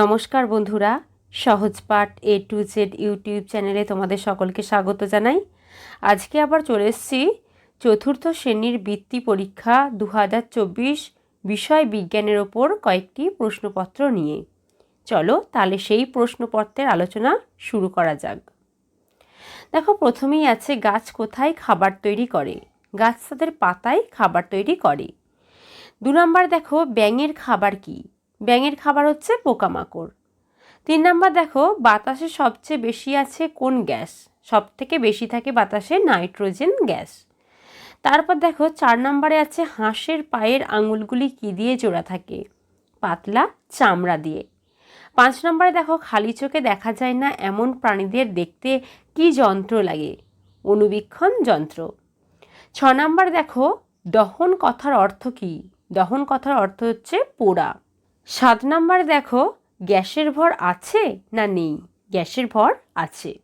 নমস্কার বন্ধুরা, সহজ পাঠ এ টু জেড ইউটিউব চ্যানেলে তোমাদের সকলকে স্বাগত জানাই। আজকে আবার চলে এসছি চতুর্থ শ্রেণির বৃত্তি পরীক্ষা দু হাজার চব্বিশ বিষয় বিজ্ঞানের ওপর কয়েকটি প্রশ্নপত্র নিয়ে। চলো তাহলে সেই প্রশ্নপত্রের আলোচনা শুরু করা যাক। দেখো, প্রথমেই আছে, গাছ কোথায় খাবার তৈরি করে? গাছ তাদের পাতায় খাবার তৈরি করে। দু নম্বর দেখো, ব্যাঙের খাবার কি? ব্যাঙের খাবার হচ্ছে পোকামাকড়। তিন নাম্বার দেখো, বাতাসে সবচেয়ে বেশি আছে কোন গ্যাস? সব থেকে বেশি থাকে বাতাসে নাইট্রোজেন গ্যাস। তারপর দেখো, চার নম্বরে আছে হাঁসের পায়ের আঙুলগুলি কি দিয়ে জোড়া থাকে? পাতলা চামড়া দিয়ে। পাঁচ নম্বরে দেখো, খালি চোখে দেখা যায় না এমন প্রাণীদের দেখতে কি যন্ত্র লাগে? অনুবীক্ষণ যন্ত্র। ছ নম্বর দেখো, দহন কথার অর্থ কী? দহন কথার অর্থ হচ্ছে পোড়া। সাত নম্বর দেখো, গ্যাসের ভর আছে না নেই? গ্যাসের ভর আছে।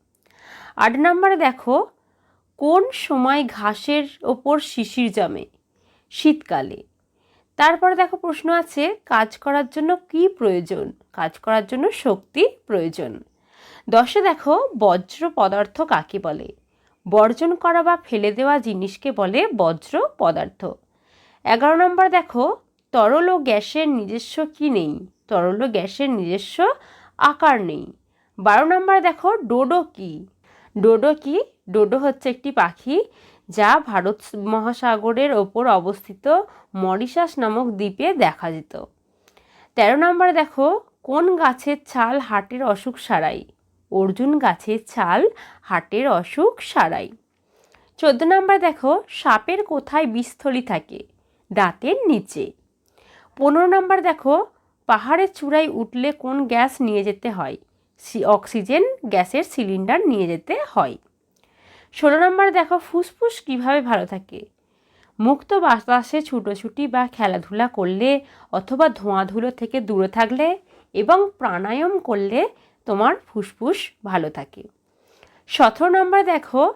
আট নম্বরে দেখো, কোন সময় ঘাসের ওপর শিশির জমে? শীতকালে। তারপরে দেখো প্রশ্ন আছে, কাজ করার জন্য কি প্রয়োজন? কাজ করার জন্য শক্তি প্রয়োজন। দশে দেখো, বজ্র পদার্থ কাকে বলে? বর্জন করা বা ফেলে দেওয়া জিনিসকে বলে বজ্র পদার্থ। এগারো নম্বর দেখো তরল ও গ্যাসের নিজস্ব কি নেই? তরল ও গ্যাসের নিজস্ব আকার নেই। বারো নম্বর দেখো, ডোডো কি? ডোডো কি? ডোডো হচ্ছে একটি পাখি যা ভারত মহাসাগরের ওপর অবস্থিত মরিশাস নামক দ্বীপে দেখা যেত। তেরো নম্বর দেখো, কোন গাছের ছাল হাটের অসুখ সারাই অর্জুন গাছের ছাল হাটের অসুখ সারাই চোদ্দ নম্বর দেখো, সাপের কোথায় বিস্থলি থাকে? দাঁতের নিচে। পনেরো নম্বর দেখো, পাহাড়ের চূড়ায় উঠলে কোন গ্যাস নিয়ে যেতে হয়? অক্সিজেন গ্যাসের সিলিন্ডার নিয়ে যেতে হয়। ষোলো নম্বর দেখো, ফুসফুস কীভাবে ভালো থাকে? মুক্ত বাতাসে ছুটোছুটি বা খেলাধুলা করলে অথবা ধোঁয়াধুলো থেকে দূরে থাকলে এবং প্রাণায়াম করলে তোমার ফুসফুস ভালো থাকে। সতেরো নম্বর দেখো,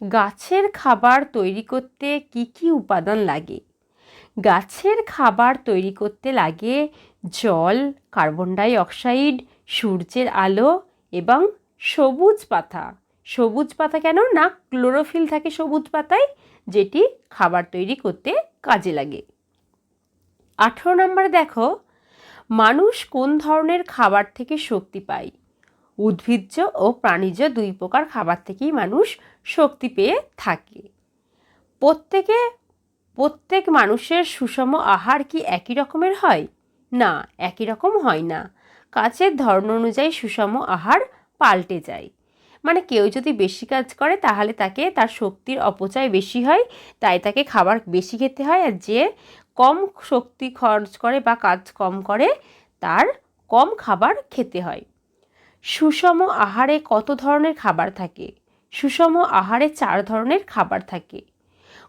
গাছের খাবার তৈরি করতে কি কি উপাদান লাগে? গাছের খাবার তৈরি করতে লাগে জল, কার্বন ডাই অক্সাইড সূর্যের আলো এবং সবুজ পাতা। সবুজ পাতা কেন? না, ক্লোরোফিল থাকে সবুজ পাতায়, যেটি খাবার তৈরি করতে কাজে লাগে। আঠেরো নম্বর দেখো, মানুষ কোন ধরনের খাবার থেকে শক্তি পায়? উদ্ভিজ্জ ও প্রাণীজ দুই প্রকার খাবার থেকেই মানুষ শক্তি পেয়ে থাকে। প্রত্যেকে প্রত্যেক মানুষের সুষম আহার কি একই রকমের হয়? না, একই রকম হয় না। কাজের ধর্ম অনুযায়ী সুষম আহার পাল্টে যায়। মানে কেউ যদি বেশি কাজ করে, তাহলে তাকে তার শক্তির অপচয় বেশি হয়, তাই তাকে খাবার বেশি খেতে হয়, আর যে কম শক্তি খরচ করে বা কাজ কম করে, তার কম খাবার খেতে হয়। সুষম আহারে কত ধরনের খাবার থাকে? সুষম আহারে চার ধরনের খাবার থাকে।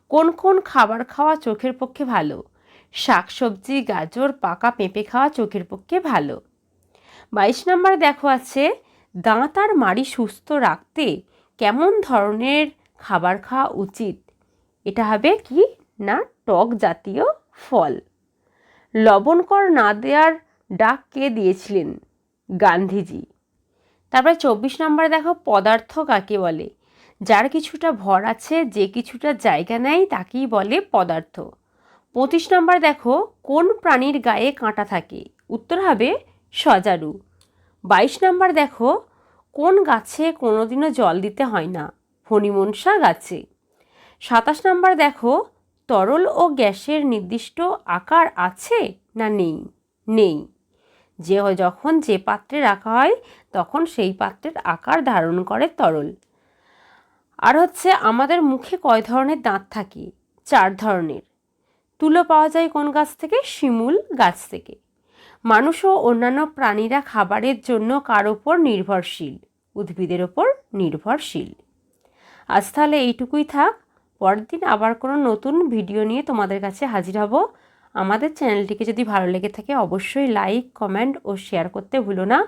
কোন কোন খাবার খাওয়া চোখের পক্ষে ভালো? শাকসবজি, গাজর, পাকা পেঁপে খাওয়া চোখের পক্ষে ভালো। বাইশ নম্বর দেখো আছে, দাঁত আর মাড়ি সুস্থ রাখতে কেমন ধরনের খাবার খাওয়া উচিত? এটা হবে কি? না, টক জাতীয় ফল। লবণকর না দেওয়ার ডাক কে দিয়েছিলেন? গান্ধীজি। তারপরে চব্বিশ নম্বরে দেখো, পদার্থ কাকে বলে? যার কিছুটা ভর আছে, যে কিছুটা জায়গা নেয় তাকেই বলে পদার্থ। পঁচিশ নম্বর দেখো, কোন প্রাণীর গায়ে কাঁটা থাকে? উত্তর হবে সজারু। বাইশ নম্বর দেখো, কোন গাছে কোনোদিনও জল দিতে হয় না? ফণিমনসা গাছে। সাতাশ নম্বর দেখো, তরল ও গ্যাসের নির্দিষ্ট আকার আছে না নেই? নেই। যে যখন যে পাত্রে রাখা হয়, তখন সেই পাত্রের আকার ধারণ করে তরল। আর হচ্ছে আমাদের মুখে কয় ধরনের দাঁত থাকে? চার ধরনের। তুলো পাওয়া যায় কোন গাছ থেকে? শিমুল গাছ থেকে। মানুষ ও অন্যান্য প্রাণীরা খাবারের জন্য কার ওপর নির্ভরশীল? উদ্ভিদের ওপর নির্ভরশীল। আজ তাহলে এইটুকুই থাক। পরের দিন আবার কোনো নতুন ভিডিও নিয়ে তোমাদের কাছে হাজির হব। আমাদের চ্যানেলটিকে যদি ভালো লেগে থাকে, অবশ্যই লাইক, কমেন্ট ও শেয়ার করতে ভুলো না।